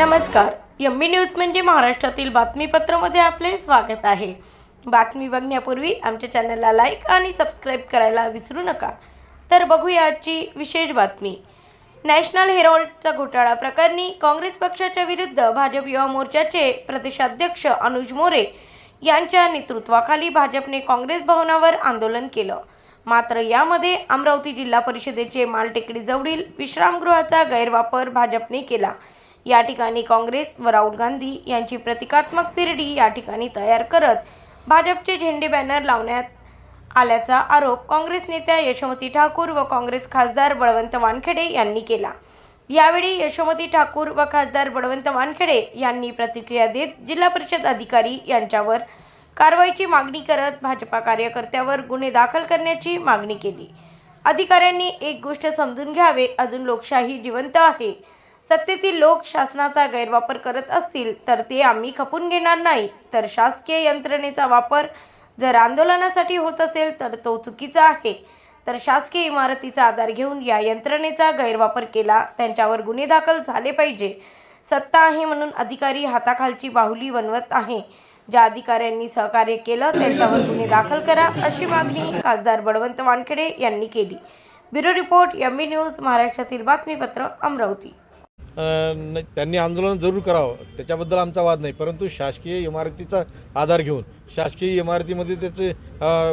नमस्कार. यम्मी बी न्यूज म्हणजे महाराष्ट्रातील बातमीपत्रामध्ये आपले स्वागत आहे. बातमी बघण्यापूर्वी आमच्या चॅनलला लाईक आणि सबस्क्राईब करायला विसरू नका. तर बघूया आजची विशेष बातमी. नॅशनल हेरोल्डचा घोटाळा प्रकरणी काँग्रेस पक्षाच्या विरुद्ध भाजप युवा मोर्चाचे प्रदेशाध्यक्ष अनुज मोरे यांच्या नेतृत्वाखाली भाजपने काँग्रेस भवनावर आंदोलन केलं. मात्र यामध्ये अमरावती जिल्हा परिषदेचे मालटेकडीजवळील विश्रामगृहाचा गैरवापर भाजपने केला. या ठिकाणी काँग्रेस व राहुल गांधी यांची प्रतिकात्मक तिरडी या ठिकाणी तयार करत भाजपचे झेंडे बॅनर लावण्यात आल्याचा आरोप काँग्रेस नेत्या यशोमती ठाकूर व काँग्रेस खासदार बळवंत वानखेडे यांनी केला. यावेळी यशोमती ठाकूर व खासदार बळवंत वानखेडे यांनी प्रतिक्रिया देत जिल्हा परिषद अधिकारी यांच्यावर कारवाईची मागणी करत भाजपा कार्यकर्त्यावर गुन्हे दाखल करण्याची मागणी केली. अधिकाऱ्यांनी एक गोष्ट समजून घ्यावे अजून लोकशाही जिवंत आहे. सत्तेतील लोक शासनाचा गैरवापर करत असतील तर ते आम्ही खपून घेणार नाही. तर शासकीय यंत्रणेचा वापर जर आंदोलनासाठी होत असेल तर तो चुकीचा आहे. तर शासकीय इमारतीचा आधार घेऊन या यंत्रणेचा गैरवापर केला त्यांच्यावर गुन्हे दाखल झाले पाहिजे. सत्ता आहे म्हणून अधिकारी हाताखालची बाहुली बनवत आहे. ज्या अधिकाऱ्यांनी सहकार्य केलं त्यांच्यावर गुन्हे दाखल करा अशी मागणी खासदार बळवंत वानखेडे यांनी केली. Bureau report M B news महाराष्ट्रातील बातमीपत्र अमरावती. त्यांनी आंदोलन जरूर करावं. त्याच्याबद्दल आमचा वाद नाही. परंतु शासकीय इमारतीचा आधार घेऊन शासकीय इमारतीमध्ये त्याचे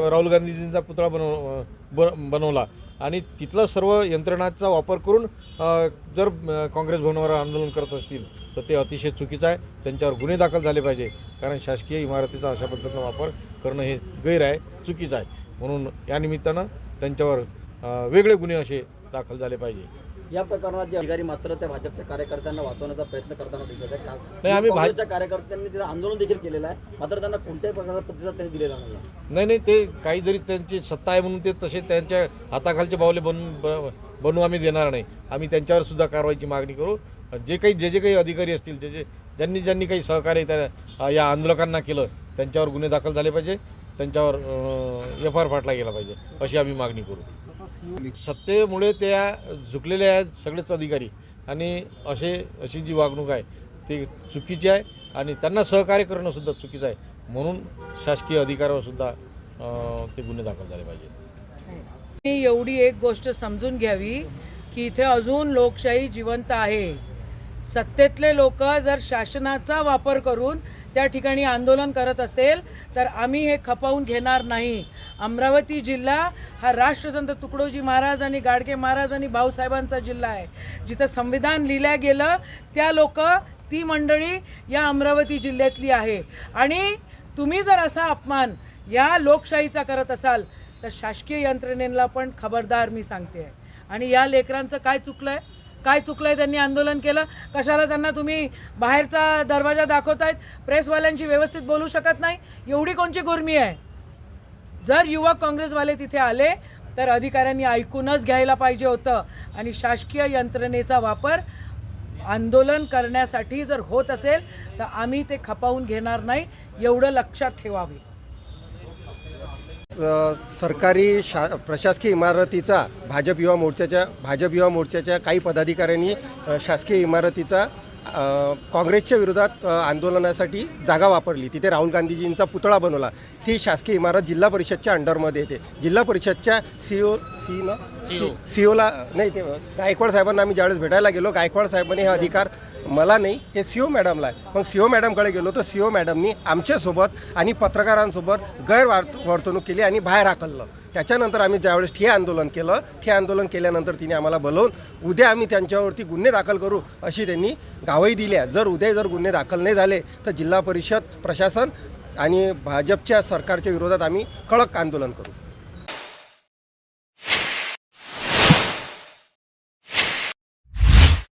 राहुल गांधीजींचा पुतळा बनव बन बनवला. आणि तिथलं सर्व यंत्रणाचा वापर करून जर काँग्रेस भवनावर आंदोलन करत असतील तर ते अतिशय चुकीचं आहे. त्यांच्यावर गुन्हे दाखल झाले पाहिजे. कारण शासकीय इमारतीचा अशा पद्धतीनं वापर करणं हे गैर आहे चुकीचं आहे. म्हणून या निमित्तानं त्यांच्यावर वेगळे गुन्हे असे दाखल झाले पाहिजे. या प्रकरणात जे अधिकारी मात्र त्या भाजपच्या कार्यकर्त्यांना वाचवण्याचा प्रयत्न करताना दिसत आहे नाही, आम्ही भा- काँग्रेसच्या कार्यकर्त्यांनी तिथं आंदोलन देखील केलेलं आहे. मात्र त्यांना कोणत्याही प्रकारचा प्रतिसाद त्यांनी दिलेला नाही नाही नाही ते काही जरी त्यांची सत्ता आहे म्हणून ते तसे त्यांच्या हाताखालचे बावले बनून ब- बनवून आम्ही देणार नाही. आम्ही त्यांच्यावर सुद्धा कारवाईची मागणी करू. जे काही जे जे काही अधिकारी असतील जे जे ज्यांनी ज्यांनी काही सहकार्य त्या या आंदोलकांना केलं त्यांच्यावर गुन्हे दाखल झाले पाहिजे. त्यांच्यावर एफ आर फाटला गेला पाहिजे अशी आम्ही मागणी करू. सत्तेमुळे त्या झुकलेले आहेत सगळेच अधिकारी. आणि असे अशी जी वागणूक आहे ती चुकीची आहे आणि त्यांना सहकार्य करणंसुद्धा चुकीचं आहे. म्हणून शासकीय अधिकारावरसुद्धा ते गुन्हे दाखल झाले पाहिजेत. मी एवढी एक गोष्ट समजून घ्यावी की इथे अजून लोकशाही जिवंत आहे. सत्तेतले लोक जर शासनाचा वापर करून त्या ठिकाणी आंदोलन करत असेल तर आम्ही हे खपावून घेणार नाही. अमरावती जिल्हा हा राष्ट्रसंत तुकडोजी महाराज आणि गाडगे महाराज आणि भाऊसाहेबांचा जिल्हा आहे. जिथं संविधान लिहिल्या गेलं त्या लोक ती मंडळी या अमरावती जिल्ह्यातली आहे. आणि तुम्ही जर असा अपमान या लोकशाहीचा करत असाल तर शासकीय यंत्रणेला पण खबरदार मी सांगते. आहे आणि या लेकरांचं काय चुकलं आहे काय चुकलं आहे त्यांनी आंदोलन केलं? कशाला त्यांना तुम्ही बाहेरचा दरवाजा दाखवतायत? प्रेसवाल्यांशी व्यवस्थित बोलू शकत नाही. एवढी कोणची गुरमी आहे? जर युवक काँग्रेसवाले तिथे आले तर अधिकाऱ्यांनी ऐकूनच घ्यायला पाहिजे होतं. आणि शासकीय यंत्रणेचा वापर आंदोलन करण्यासाठी जर होत असेल तर आम्ही ते खपावून घेणार नाही. एवढं लक्षात ठेवावे. सरकारी शा प्रशासकीय इमारतीचा भाजप युवा मोर्चाच्या भाजप युवा मोर्चाच्या काही पदाधिकाऱ्यांनी शासकीय इमारतीचा काँग्रेसच्या विरोधात आंदोलनासाठी जागा वापरली. तिथे राहुल गांधीजींचा पुतळा बनवला. ती शासकीय इमारत जिल्हा परिषदच्या अंडरमध्ये येते. जिल्हा परिषदच्या सी ओ सी ना? सी ओला नाही ते गायकवाड साहेबांना आम्ही ज्यावेळेस भेटायला गेलो गायकवाड साहेबांनी हे अधिकार मला नाही हे सी ओ मॅडमला आहे. मग सी ओ मॅडमकडे गेलो तर सी ओ मॅडमनी आमच्यासोबत आणि पत्रकारांसोबत गैरवार वर्तणूक केली आणि बाहेर हाकललं. त्याच्यानंतर आम्ही ज्यावेळेस ठे आंदोलन केलं ठे आंदोलन केल्यानंतर तिने आम्हाला बोलवून उद्या आम्ही त्यांच्यावरती गुन्हे दाखल करू अशी त्यांनी गावही दिली आहे. जर उद्या जर गुन्हे दाखल नाही झाले तर जिल्हा परिषद प्रशासन आणि भाजपच्या सरकारच्या विरोधात आम्ही कडक आंदोलन करू.